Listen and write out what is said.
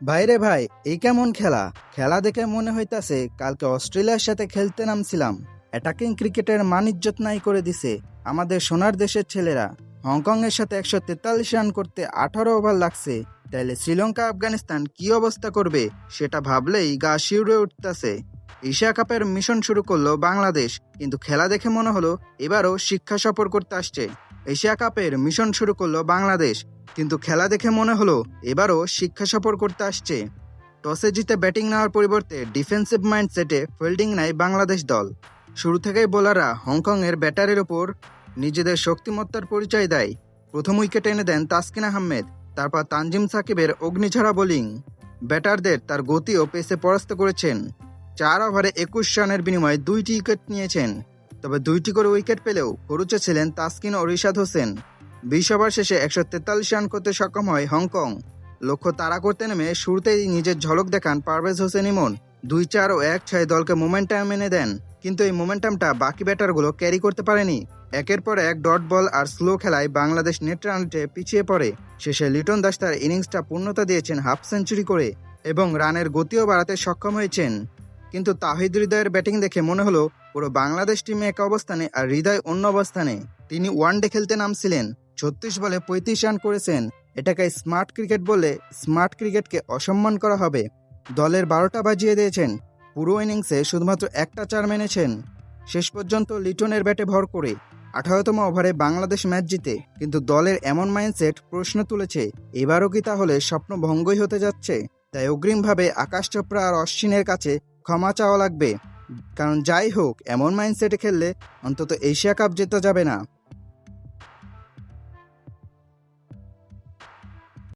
বাইরে ভাই, এই কেমন খেলা? খেলা দেখে মনে হইতাছে কালকে অস্ট্রেলিয়ার সাথে খেলতে নামছিলাম। অ্যাটাকিং ক্রিকেটের মানিজ্যত নাই করে দিছে আমাদের সোনার দেশের ছেলেরা। হংকং এর সাথে একশো তেতাল্লিশ রান করতে আঠারো ওভার লাগছে। তাইলে শ্রীলঙ্কা, আফগানিস্তান কি অবস্থা করবে সেটা ভাবলেই গা শিউরে উঠতেছে। এশিয়া কাপের মিশন শুরু করল বাংলাদেশ, কিন্তু খেলা দেখে মনে হলো এবারও শিক্ষা সফর করতে আসছে। এশিয়া কাপের মিশন শুরু করল বাংলাদেশ, কিন্তু খেলা দেখে মনে হলো এবারও শিক্ষা সফর করতে আসছে। টসে জিতে ব্যাটিং নেওয়ার পরিবর্তে ডিফেন্সিভ মাইন্ডসেটে ফিল্ডিং নেয় বাংলাদেশ দল। শুরু থেকেই বোলাররা হংকংয়ের ব্যাটারের ওপর নিজেদের শক্তিমত্তার পরিচয় দেয়। প্রথম উইকেট এনে দেন তাসকিন আহমেদ, তারপর তানজিম সাকিবের অগ্নিঝরা বোলিং। ব্যাটারদের তার গতি ও পেসে পরাস্ত করেছেন। চার ওভারে একুশ রানের বিনিময়ে দুইটি উইকেট নিয়েছেন। তবে দুইটি করে উইকেট পেলেও খরুচে ছিলেন তাসকিন ও রিশাদ হোসেন। বিশ ওভার শেষে একশো তেতাল্লিশ রান করতে সক্ষম হয় হংকং। লক্ষ্য তাড়া করতে নেমে শুরুতেই নিজের ঝলক দেখান পারভেজ হোসেন ইমন। দুই চার ও এক ছয় দলকে মোমেন্টাম এনে দেন, কিন্তু এই মোমেন্টামটা বাকি ব্যাটারগুলো ক্যারি করতে পারেনি। একের পর এক ডট বল আর স্লো খেলায় বাংলাদেশ নেট রানটে পিছিয়ে পড়ে। শেষে লিটন দাস তার ইনিংসটা পূর্ণতা দিয়েছেন হাফ সেঞ্চুরি করে এবং রানের গতিও বাড়াতে সক্ষম হয়েছেন। কিন্তু তাহিদ হৃদয়ের ব্যাটিং দেখে মনে হলো পুরো বাংলাদেশ টিমে এক অবস্থানে আর হৃদয় অন্য অবস্থানে। তিনি ওয়ানডে খেলতে নামছিলেন। ছত্রিশ বলে পঁয়ত্রিশ রান করেছেন। এটাকে স্মার্ট ক্রিকেট বলে স্মার্ট ক্রিকেটকে অসম্মান করা হবে। দলের বারোটা বাজিয়ে দিয়েছেন। পুরো ইনিংসে শুধুমাত্র একটা চার মেনেছেন। শেষ পর্যন্ত লিটনের ব্যাটে ভর করে আঠারোতম ওভারে বাংলাদেশ ম্যাচ জিতে। কিন্তু দলের এমন মাইন্ডসেট প্রশ্ন তুলেছে, এবারও কি তাহলে স্বপ্ন ভঙ্গই হতে যাচ্ছে? তাই অগ্রিমভাবে আকাশ চোপড়া আর অশ্বিনের কাছে ক্ষমা চাওয়া লাগবে। কারণ যাই হোক এমন মাইন্ডসেটে খেললে অন্তত এশিয়া কাপ জেতা যাবে না।